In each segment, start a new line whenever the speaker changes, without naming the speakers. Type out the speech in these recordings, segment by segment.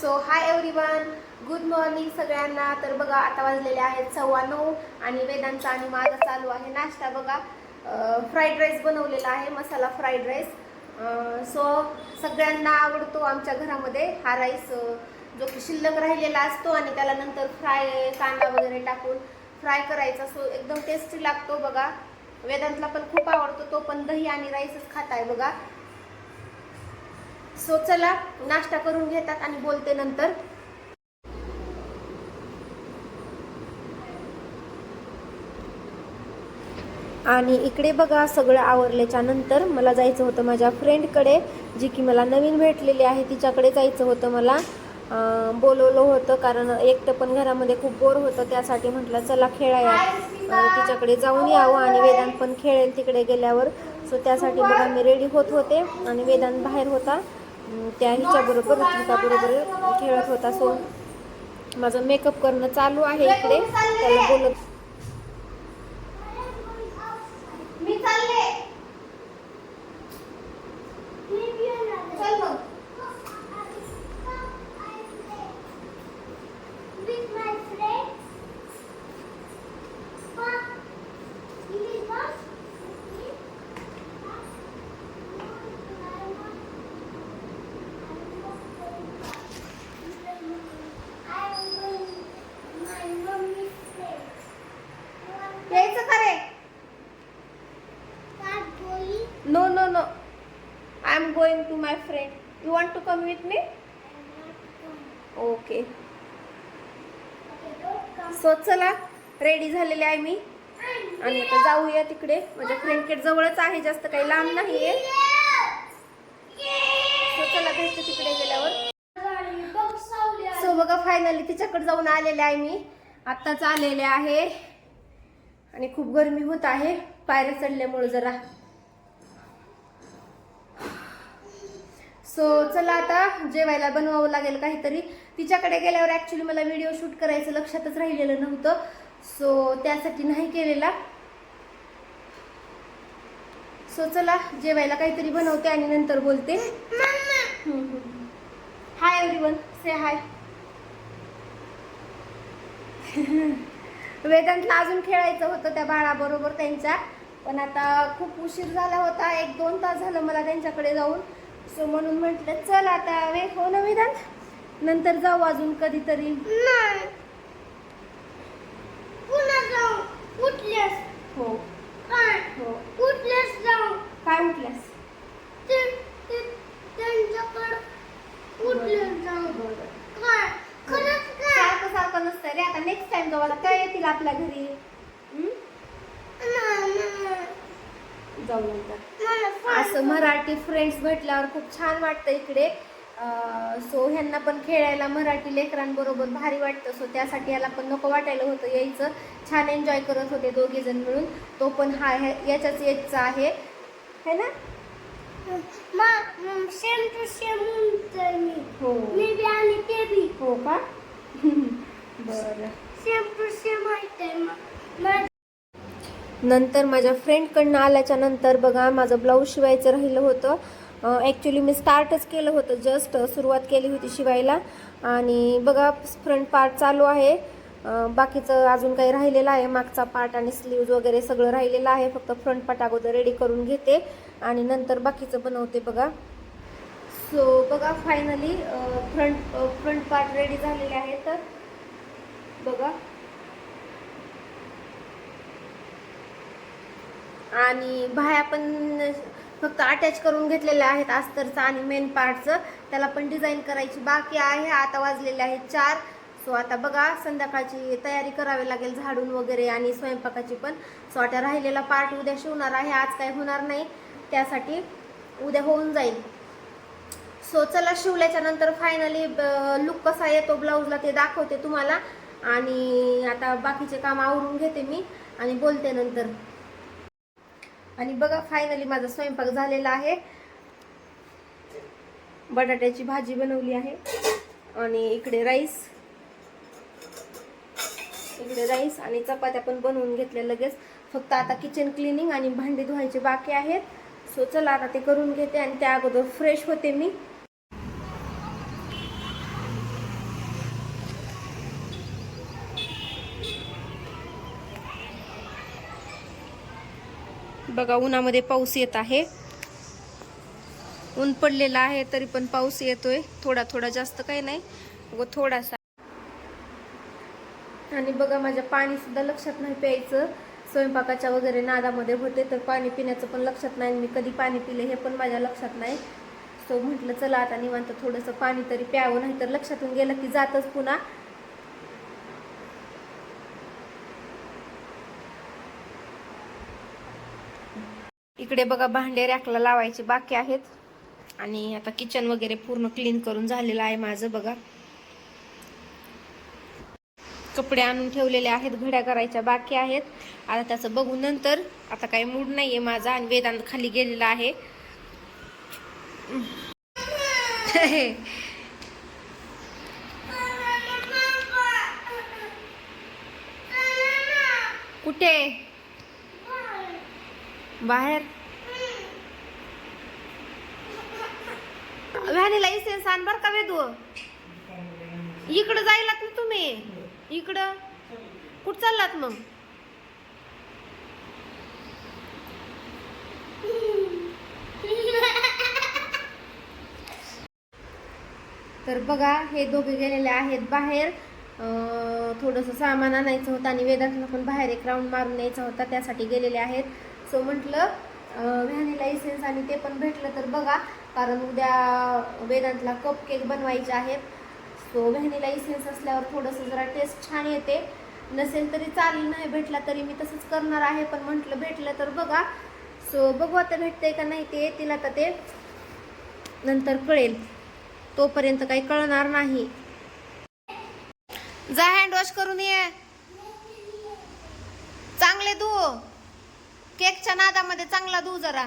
So hi everyone good morning सगळ्यांना. तर बघा आता वाजलेले आहेत सव्वा नऊ आणि वेदांचा आणि माझा चालू आहे नाश्ता. बघा फ्राईड राईस बनवलेला आहे मसाला फ्राईड राईस सो सगळ्यांना आवडतो आमच्या घरामध्ये हा राईस जो की शिल्लक राहिलेला असतो आणि त्याला नंतर फ्राय कांदा वगैरे टाकून फ्राय करायचा. सो एकदम टेस्टी लागतो बघा. वेदांतला पण खूप आवडतो तो पण दही आणि राईसच खात आहे बघा. सो चला नाश्ता करून घेतात आणि बोलते नंतर. आणि इकडे बघा सगळं आवरल्याच्या नंतर मला जायचं होतं माझ्या फ्रेंडकडे जी की मला नवीन भेटलेली आहे तिच्याकडे जायचं होतं मला. बोलवलं होतं कारण एकटं पण घरामध्ये खूप बोर होतं त्यासाठी म्हटलं चला खेळाया तिच्याकडे जाऊन यावं आणि वेदांत पण खेळेल तिकडे गेल्यावर. सो त्यासाठी बघा मी रेडी होत होते आणि वेदांत बाहेर होता. त्या हिच्याबरोबर बरोबर खेळत होता सो माझं मेकअप करणं चालू आहे इकडे. त्याला बोलत मी चालले चल मग यायचं का रे no no no I am going to my friend you want to come with me okay so चला रेडी झालेले आहे मी. आणि आता जाऊया तिकडे. माझ्या फ्रेंडकेट जवळच आहे जास्त काही लांब नाही आहे सो चला भेटतो तिकडे गेल्यावर. सो बघा फायनली तिच्याकडे जाऊन आलेले आहे मी. आत्ताच आलेले आहे. आणि खूप गरमी होत आहे. पायऱ्या चढल्यामुळे जरा सो चला आता जेवायला बनवावं लागेल काहीतरी. तिच्याकडे गेल्यावर ॲक्च्युली मला व्हिडिओ शूट करायचं लक्षातच राहिलेलं नव्हतं. सो त्यासाठी नाही केलेला. सो चला जेवायला काहीतरी बनवते आणि नंतर बोलते. हाय एव्हरीवन से हाय वेदांतला अजून खेळायचं होतं त्या बाळाबरोबर त्यांच्या. पण आता खूप उशीर झाला होता. एक दोन तास झालं मला त्यांच्याकडे जाऊन. सो म्हणून म्हटलं चल आता वे हो ना वेदांत? नंतर जाऊ अजून कधीतरी. हो. हो. काय उठल्यास? सारखं सारखं नसतं रे. आता नेक्स्ट टाइम जाऊ आता काय येतील आपल्या घरी हम्म? जाऊ नंतर. असं मराठी फ्रेंड्स भेटल्यावर खूप छान वाटतं इकडे. सो ह्यांना पण खेळायला मराठी लेकरांबरोबर भारी वाटतं. सो त्यासाठी याला पण नको वाटायला होतं. यायचं. छान एन्जॉय करत होते दोघे जण मिळून. तो पण हा याच्याच एजचा आहे. है ना?
सेम टू सेम
हो.
मी बी आणि ते बी.
हो का? बरं.
सेम टू सेम आहे मग
नंतर माझ्या फ्रेंडकडनं आल्याच्यानंतर बघा माझं ब्लाऊज शिवायचं राहिलं होतं. ॲक्च्युली मी स्टार्टच केलं होतं जस्ट सुरुवात केली होती शिवायला. आणि बघा फ्रंट पार्ट चालू आहे. बाकीचं अजून काही राहिलेलं आहे मागचा पार्ट आणि स्लीव्ज वगैरे सगळं राहिलेलं आहे. फक्त फ्रंट पार्ट अगोदर रेडी करून घेते. आणि नंतर बाकीचं बनवते बघा. सो बघा finally front front part ready झालेले आहे तर बघा. आणि बाह्या पण फक्त अटॅच करून घेतलेल्या आहेत अस्तरचा आणि मेन पार्टचं त्याला पण डिझाईन करायची बाकी आहे. आता वाजलेले आहेत चार. सो आता बघा संध्याकाळची तयारी करावी लागेल झाडून वगैरे आणि स्वयंपाकाची पण. सो आता राहिलेला पार्ट उद्या शिवणार आहे. आज काय होणार नाही. त्यासाठी उद्या होऊन जाईल. सो चला शिवल्याच्या नंतर फायनली लुक कसा येतो ब्लाऊजला ते दाखवते तुम्हाला. आणि आता बाकीचे काम आवरून घेते मी आणि बोलते नंतर. आणि बघा फायनली माझा स्वयंपाक झालेला आहे. बटाट्याची भाजी बनवली आहे. आणि इकडे राईस इकडे राईस आणि चपात्या पण बनवून घेतल्या लगेच. फक्त आता किचन क्लिनिंग आणि भांडी धुवायचे बाकी आहेत. सो चला आता ते करून घेते आणि त्या अगोदर फ्रेश होते मी. बघा उन्हामध्ये पाऊस येत आहे. ऊन पडलेला आहे तरी पण पाऊस येतोय. थोडा थोडा जास्त काही नाही. व थोडासा. आणि बघा माझ्या पाणी सुद्धा लक्षात नाही प्यायचं. स्वयंपाकाच्या वगैरे नादामध्ये होते तर पाणी पिण्याचं पण लक्षात नाही. मी कधी पाणी पिले हे पण माझ्या लक्षात नाही. सो म्हटलं चला आता निवांत थोडंसं पाणी तरी प्यावं. नाही तर लक्षातून गेलं की जातच पुन्हा. इकडे बघा भांडे रॅकला लावायचे बाकी आहेत. आणि आता किचन वगैरे पूर्ण क्लीन करून झालेलं आहे माझं बघा. कपडे आणून ठेवलेले आहेत घड्या करायच्या बाकी आहेत. आता त्याचं बघू नंतर आता काही मूड नाही आहे माझा आणि वेदांत खाली गेलेला आहे. कुठे? बाहेर. व्हॅनीला इसेन्स आण बर का वेदू. इकडं जायलात ना तुम्ही. इकडं. कुठं चाललात मग? तर बघा हे दोघे गेलेले आहेत बाहेर. अं, थोडंसं सामान आणायचं होतं आणि वेदांतला पण बाहेर एक राऊंड मारून यायचा होता त्यासाठी गेलेले आहेत. सो म्हटलं व्हॅनिला इसेन्स आणि ते पण भेटलं. तर बघा कारण उद्या वेदांतला कप केक बनवायचे आहेत. सो व्हॅनिला इसेन्स असल्यावर थोडंसं जरा टेस्ट छान येते. नसेल तरी चालेल नाही भेटला तरी मी तसंच करणार आहे. पण म्हटलं भेटलं तर बघा. सो बघू आता भेटतंय का नाही ते येतील आता ते नंतर कळेल. तोपर्यंत काही कळणार नाही. जा हँड वॉश करून ये. चांगले धू. केकच्या नादामध्ये चांगला धू जरा.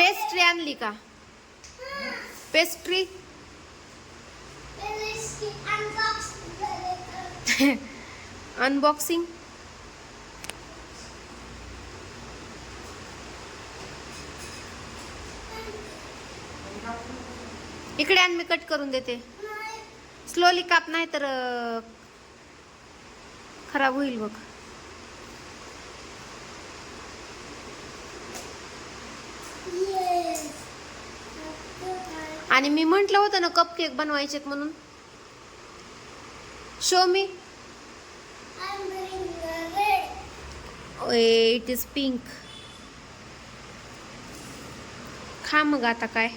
पेस्ट्री आणली का? पेस्ट्री अनबॉक्सिंग इकडे आण मी कट करून देते. स्लोली काप नाही तर खराब होईल बघ. आणि मी म्हंटल होतं ना कप केक बनवायचे म्हणून. Show me it is pink खा मग आता काय.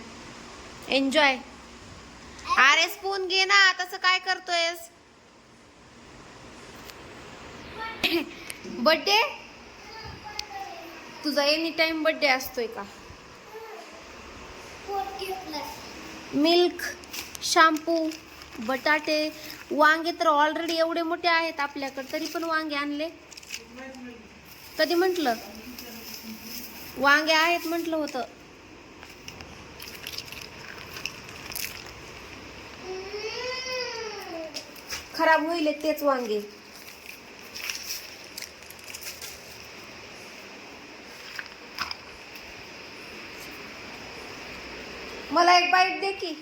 एन्जॉय अरे स्पून घे ना तसं काय करतोयस? बर्थडे तुझा एनी टाइम बर्थडे असतोय का? मिल्क शाम्पू बटाटे. वांगे तर ऑलरेडी एवढे मोठे आहेत आपल्याकडे तरी पण वांगे आणले. कधी म्हटलं? वांगे आहेत म्हटलं होतं. खराब होईल तेच वांगे. मला एक बाईट दे की.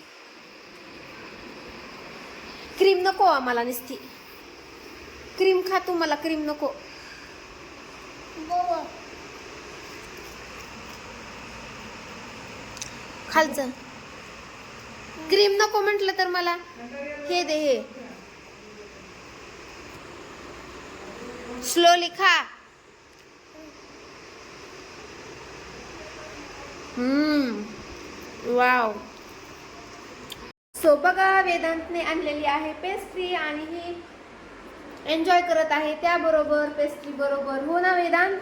क्रीम नको आम्हाला नुसती. क्रीम खा तू मला क्रीम नको. खालचं क्रीम नको म्हटलं तर मला. हे दे हे. स्लोली खा. हम्म. वाव. सो बघा वेदांतने आणलेली आहे पेस्ट्री आणि ही एन्जॉय करत आहे त्याबरोबर पेस्ट्री बरोबर. हो ना वेदांत?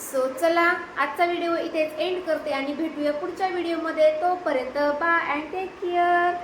सो चला आजचा व्हिडिओ इथेच एंड करते आणि भेटूया पुढच्या व्हिडिओमध्ये तोपर्यंत बा अँड टेक केअर